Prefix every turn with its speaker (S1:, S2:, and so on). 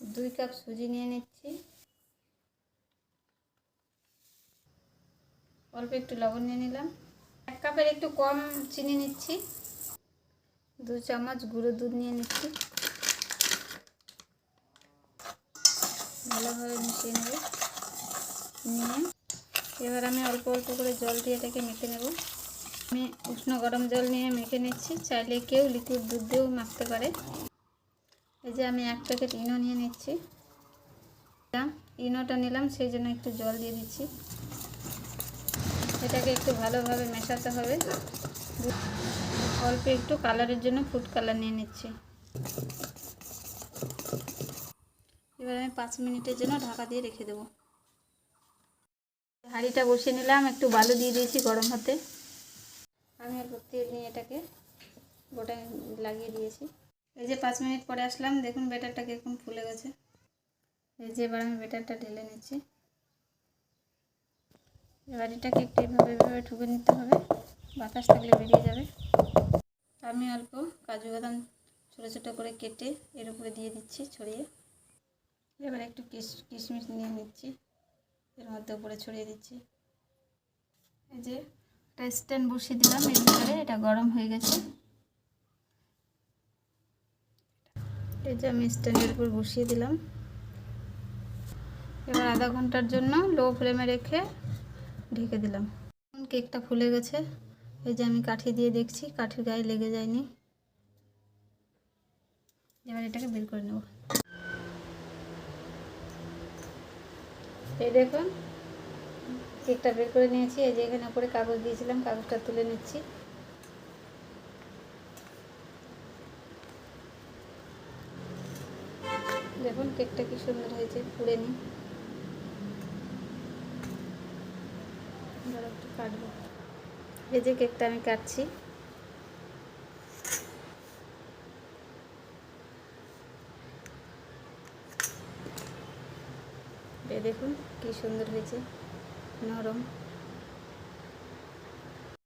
S1: দুই কাপ সুজি নিয়ে নিচ্ছি। অল্প একটু লবণ নিয়ে নিলাম। এক কাপের একটু কম চিনি নিচ্ছি। দু চামচ গুঁড়ো দুধ নিয়ে নিচ্ছি। ভালোভাবে মিশিয়ে নেব। নিয়ে এবার আমি অল্প অল্প করে জল দিয়ে এটাকে মেখে নেব। আমি উষ্ণ গরম জল নিয়ে মেখে নিচ্ছি। চাইলে কেউ লিকুইড দুধ দিয়েও মাখতে পারে। এই যে আমি এক প্যাকেট ইনো নিয়ে নিচ্ছি। ইনোটা নিলাম, সেই জন্য একটু জল দিয়ে দিচ্ছি। এটাকে একটু ভালোভাবে মেশাতে হবে। অল্প একটু কালারের জন্য ফুড কালার নিয়ে নিচ্ছি। এবার আমি পাঁচ মিনিটের জন্য ঢাকা দিয়ে রেখে দেবো। হাঁড়িটা বসিয়ে নিলাম, একটু বালু দিয়ে দিয়েছি গরম হাতে। আমি আর তেল নিয়ে এটাকে গোটা লাগিয়ে দিয়েছি। এই যে পাঁচ মিনিট পরে আসলাম, দেখুন ব্যাটারটা কীরকম ফুলে গেছে। এই যে এবার আমি বেটারটা ঢেলে নিচ্ছি। এবার এটাকে একটু এভাবে এভাবে ঠুকে নিতে হবে, বাতাস থাকলে বেরিয়ে যাবে। আমি অল্প কাজু বাদাম ছোটো ছোটো করে কেটে এর উপরে দিয়ে দিচ্ছি ছড়িয়ে। এবার একটু কিশ, কিশমিশ নিয়ে নিচ্ছি, এর মধ্যে উপরে ছড়িয়ে দিচ্ছি। এই যে একটা স্ট্যান্ড বসিয়ে দিলাম, এর ভিতরে, এটা গরম হয়ে গেছে। এই যে আমি স্ট্যান্ডের উপর বসিয়ে দিলাম। এবার আধা ঘণ্টার জন্য লো ফ্লেমে রেখে ঢেকে দিলাম। কেকটা ফুলে গেছে। এই যে আমি কাঠি দিয়ে দেখছি, কাঠির গায়ে লেগে যায়নি। এবার এটাকে বের করে নেব। এই দেখুন, কেকটা বের করে নিয়েছি। এই যে এখানে উপরে কাগজ দিয়েছিলাম, কাগজটা তুলে নিচ্ছি। দেখুন, কেকটা কি সুন্দর হয়েছে পুড়ে নি কাটবো। এই যে কেকটা আমি কাটছি। দেখুন, কি সুন্দর হয়েছে, নরম।